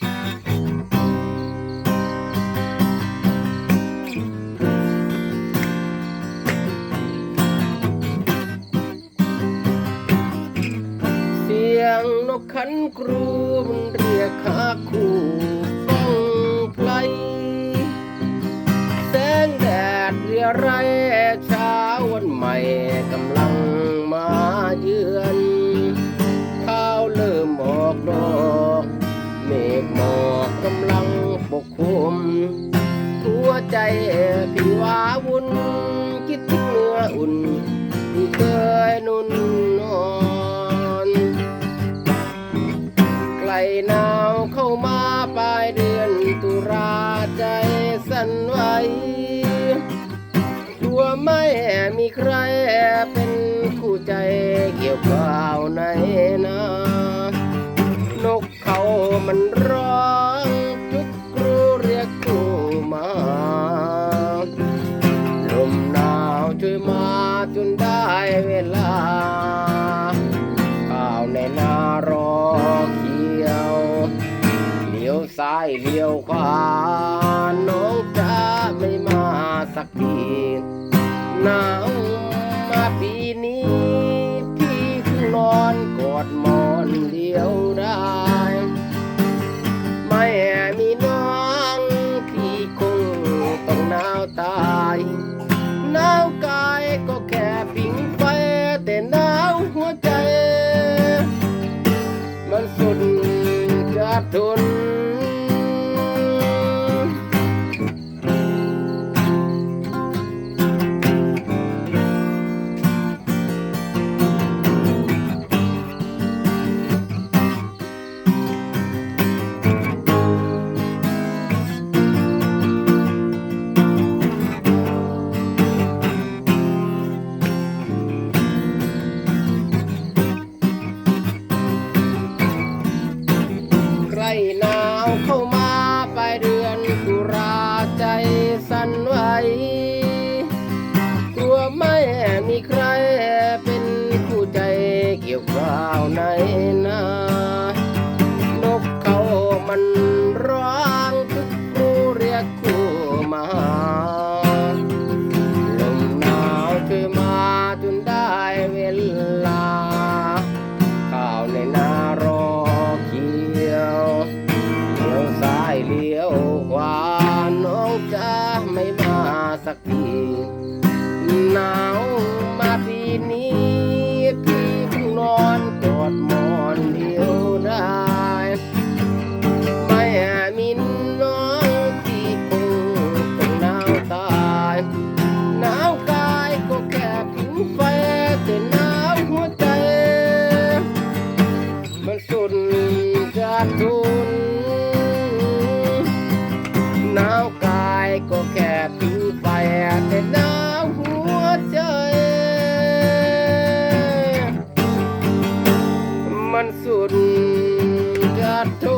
เสียงนกขันครูมันเรียกหาคู่ฟังไพลแสงแดดเรียไรเช้าวันใหม่กำลัง ใจพี่ว้าวุ่นคิดถึงเนื้ออุ่นที่เคยนุ่นนอนไกลหนาวเข้ามาปลายเดือนตุลาใจสั่นไหวกลัวไม่มีใครเป็นคู่ใจเกี่ยวข้า เลี้ยวขวาน้องจะไม่มาสักทีหนาวมาปีนี้ พี่เพิ่งนอนกอดหมอนเดียวได้ ไม่มีน้องพี่คงต้องหนาวตายหนาวกายก็แค่ผิงไฟแต่หนาวหัวใจ มันสุดจะทน เกี่ยวข้าวในนานกเขามันร้องทุกคู่เรียกคู่มาลมหนาวช่วยมาจนได้เวลา ข้าวในนารอเขียวเลี้ยวซ้ายเลี้ยว ทุน หนาวกายก็แค่ผิวไปแต่หนาวหัวใจ มันสุดจะทน